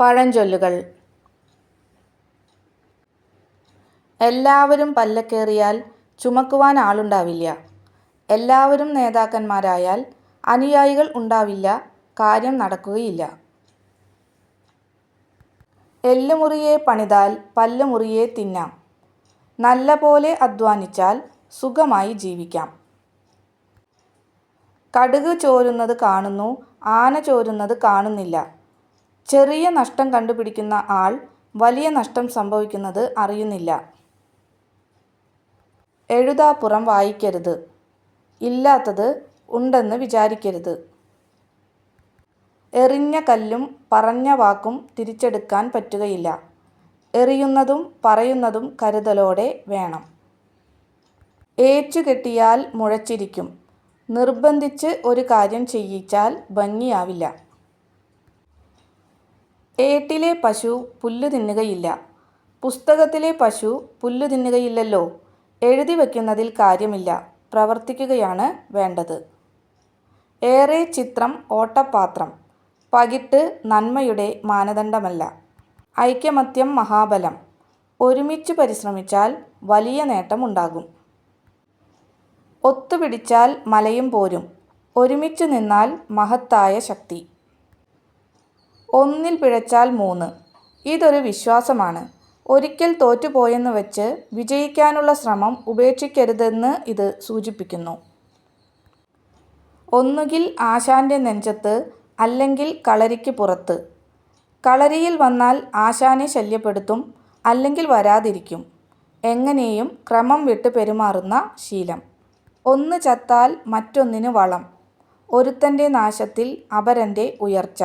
പഴഞ്ചൊല്ലുകൾ. എല്ലാവരും പല്ലക്കേറിയാൽ ചുമക്കുവാൻ ആളുണ്ടാവില്ല. എല്ലാവരും നേതാക്കന്മാരായാൽ അനുയായികൾ ഉണ്ടാവില്ല കാര്യം നടക്കുകയില്ല. എല്ലുമുറിയെ പണിതാൽ പല്ലുമുറിയെ തിന്നാം. നല്ല പോലെ അധ്വാനിച്ചാൽ സുഖമായി ജീവിക്കാം. കടുക് ചോരുന്നത് കാണുന്നു ആന ചോരുന്നത് കാണുന്നില്ല. ചെറിയ നഷ്ടം കണ്ടുപിടിക്കുന്ന ആൾ വലിയ നഷ്ടം സംഭവിക്കുന്നത് അറിയുന്നില്ല. എഴുതാപ്പുറം വായിക്കരുത്. ഇല്ലാത്തത് ഉണ്ടെന്ന് വിചാരിക്കരുത്. എറിഞ്ഞ കല്ലും പറഞ്ഞ വാക്കും തിരിച്ചെടുക്കാൻ പറ്റുകയില്ല. എറിയുന്നതും പറയുന്നതും കരുതലോടെ വേണം. ഏച്ചുകെട്ടിയാൽ മുഴച്ചിരിക്കും. നിർബന്ധിച്ച് ഒരു കാര്യം ചെയ്യിച്ചാൽ ഭംഗിയാവില്ല. ഏട്ടിലെ പശു പുല്ല് തിന്നുകയില്ല. പുസ്തകത്തിലെ പശു പുല്ല് തിന്നുകയില്ലല്ലോ. എഴുതി വയ്ക്കുന്നതിൽ കാര്യമില്ല. പ്രവർത്തിക്കുകയാണ് വേണ്ടത്. ഏറെ ചിത്രം ഓട്ടപാത്രം. പകിട്ട് നന്മയുടെ മാനദണ്ഡമല്ല. ഐക്യമത്യം മഹാബലം. ഒരുമിച്ച് പരിശ്രമിച്ചാൽ വലിയ നേട്ടമുണ്ടാകും. ഒത്തുപിടിച്ചാൽ മലയും പോരും. ഒരുമിച്ച് നിന്നാൽ മഹത്തായ ശക്തി. ഒന്നിൽ പിഴച്ചാൽ മൂന്ന്. ഇതൊരു വിശ്വാസമാണ്. ഒരിക്കൽ തോറ്റുപോയെന്ന് വെച്ച് വിജയിക്കാനുള്ള ശ്രമം ഉപേക്ഷിക്കരുതെന്ന് ഇത് സൂചിപ്പിക്കുന്നു. ഒന്നുകിൽ ആശാന്റെ നെഞ്ചത്ത് അല്ലെങ്കിൽ കളരിക്ക് പുറത്ത്. കളരിയിൽ വന്നാൽ ആശാനെ ശല്യപ്പെടുത്തും അല്ലെങ്കിൽ വരാതിരിക്കും. എങ്ങനെയും ക്രമം വിട്ട് പെരുമാറുന്ന ശീലം. ഒന്ന് ചത്താൽ മറ്റൊന്നിന് വളം. ഒരുത്തന്റെ നാശത്തിൽ അപരന്റെ ഉയർച്ച.